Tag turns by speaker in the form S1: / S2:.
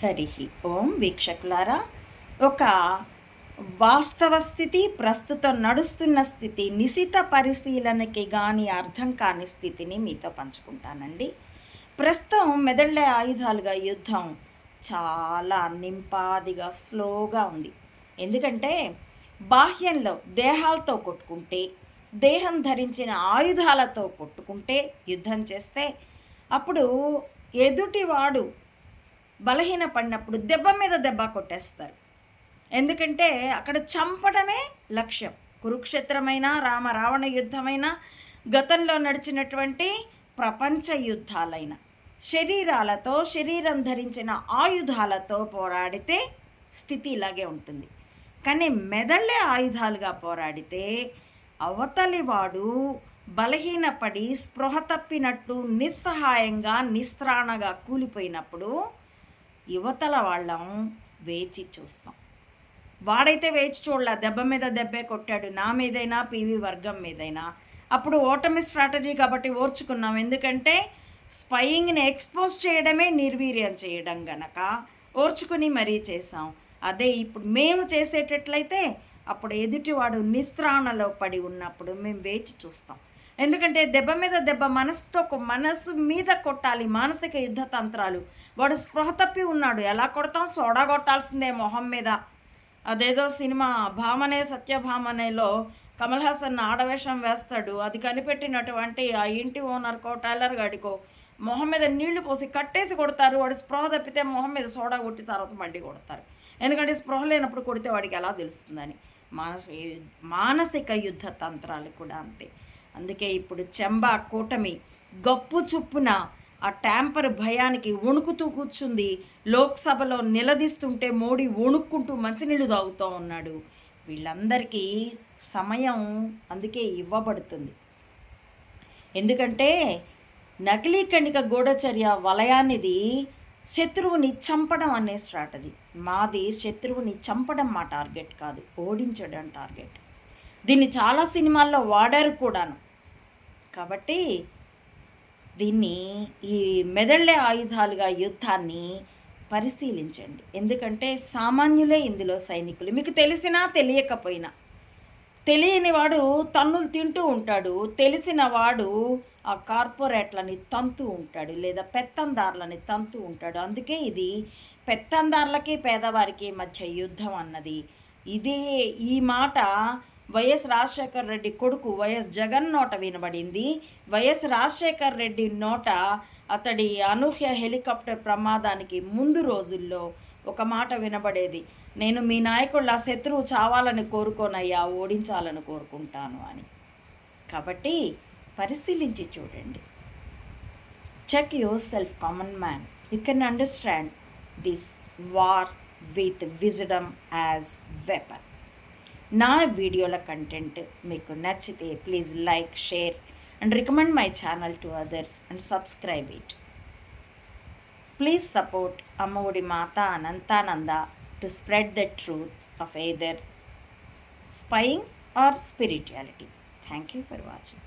S1: హరి. ఓం వీక్షకులారా ఒక వాస్తవ స్థితి ప్రస్తుతం నడుస్తున్న స్థితి నిశిత పరిశీలనకి కానీ అర్థం కాని స్థితిని మీతో పంచుకుంటానండి. ప్రస్తుతం మెదళ్ళే ఆయుధాలుగా యుద్ధం చాలా నింపాదిగా స్లోగా ఉంది. ఎందుకంటే బాహ్యంలో దేహాలతో కొట్టుకుంటే దేహం ధరించిన ఆయుధాలతో కొట్టుకుంటే యుద్ధం చేస్తే అప్పుడు ఎదుటివాడు బలహీన పడినప్పుడు దెబ్బ మీద దెబ్బ కొట్టేస్తారు. ఎందుకంటే అక్కడ చంపడమే లక్ష్యం. కురుక్షేత్రమైన రామ రావణ యుద్ధమైన గతంలో నడిచినటువంటి ప్రపంచ యుద్ధాలైన శరీరాలతో శరీరం ధరించిన ఆయుధాలతో పోరాడితే స్థితి ఇలాగే ఉంటుంది. కానీ మెదళ్ళే ఆయుధాలుగా పోరాడితే అవతలివాడు బలహీనపడి స్పృహ తప్పినట్టు నిస్సహాయంగా నిస్త్రాణగా కూలిపోయినప్పుడు యువతల వాళ్ళం వేచి చూస్తాం. వాడైతే వేచి చూడలే దెబ్బ మీద దెబ్బే కొట్టాడు నా మీదైనా పీవీ వర్గం మీదైనా. అప్పుడు ఓటమి స్ట్రాటజీ కాబట్టి ఓర్చుకున్నాం. ఎందుకంటే స్పయింగ్ని ఎక్స్పోజ్ చేయడమే నిర్వీర్యం చేయడం గనక ఓర్చుకుని మరీ చేసాం అదే ఇప్పుడు మేము చేసేటట్లయితే అప్పుడు ఎదుటివాడు నిస్త్రాణలో పడి ఉన్నప్పుడు మేము వేచి చూస్తాం. ఎందుకంటే దెబ్బ మీద దెబ్బ మనసుతో మనసు మీద కొట్టాలి మానసిక యుద్ధ తంత్రాలు. వాడు స్పృహ తప్పి ఉన్నాడు. ఎలా కొడతాం? సోడా కొట్టాల్సిందే మొహం మీద. అదేదో సినిమా భామనే సత్యభామనేలో కమల్ హాసన్ ఆడవేషం వేస్తాడు. అది కనిపెట్టినటువంటి ఆ ఇంటి ఓనర్కో టైలర్ గాడికో మొహం మీద నీళ్ళు పోసి కట్టేసి కొడతారు. వాడు స్పృహ తప్పితే మొహం మీద సోడా కొట్టి తర్వాత మళ్ళీ కొడతారు. ఎందుకంటే స్పృహ లేనప్పుడు కొడితే వాడికి ఎలా తెలుస్తుందని? మానసిక మానసిక యుద్ధ తంత్రాలు కూడా అంతే. అందుకే ఇప్పుడు చెంబా కూటమి గప్పు చుప్పున ఆ ట్యాంపర్ భయానికి వణుకుతూ కూర్చుంది. లోక్సభలో నిలదీస్తుంటే మోడీ వణుక్కుంటూ మంచినీళ్ళు తాగుతూ ఉన్నాడు. వీళ్ళందరికీ సమయం అందుకే ఇవ్వబడుతుంది. ఎందుకంటే నకిలీ కణిక గూఢచర్య వలయానిది శత్రువుని చంపడం అనే స్ట్రాటజీ. మాది శత్రువుని చంపడం మా టార్గెట్ కాదు. ఓడించడం టార్గెట్. దీన్ని చాలా సినిమాల్లో వాడారు కూడాను. కాబట్టి దీన్ని ఈ మెదళ్ళే ఆయుధాలుగా యుద్ధాన్ని పరిశీలించండి. ఎందుకంటే సామాన్యులే ఇందులో సైనికులు. మీకు తెలిసినా తెలియకపోయినా తెలియని వాడు తన్నులు తింటూ ఉంటాడు. తెలిసిన వాడు ఆ కార్పొరేట్లని తంతు ఉంటాడు లేదా పెత్తందారులని తంతు ఉంటాడు. అందుకే ఇది పెత్తందారులకి పేదవారికి మధ్య యుద్ధం అన్నది. ఇదే ఈ మాట వైఎస్ రాజశేఖర్ రెడ్డి కొడుకు వైఎస్ జగన్ నోట వినబడింది. వైఎస్ రాజశేఖర్ రెడ్డి నోట అతడి అనూహ్య హెలికాప్టర్ ప్రమాదానికి ముందు రోజుల్లో ఒక మాట వినబడేది. నేను మీ నాయకుళ్ళ శత్రువు చావాలని కోరుకోనయ్యా ఓడించాలని కోరుకుంటాను అని. కాబట్టి పరిశీలించి చూడండి. Check yourself common man you can understand this war with wisdom as weapon నా వీడియోల కంటెంట్ మీకు నచ్చితే please like share and recommend my channel to others and subscribe it please support Ammaodi Mata Anantananda to spread the truth of either spying or spirituality thank you for watching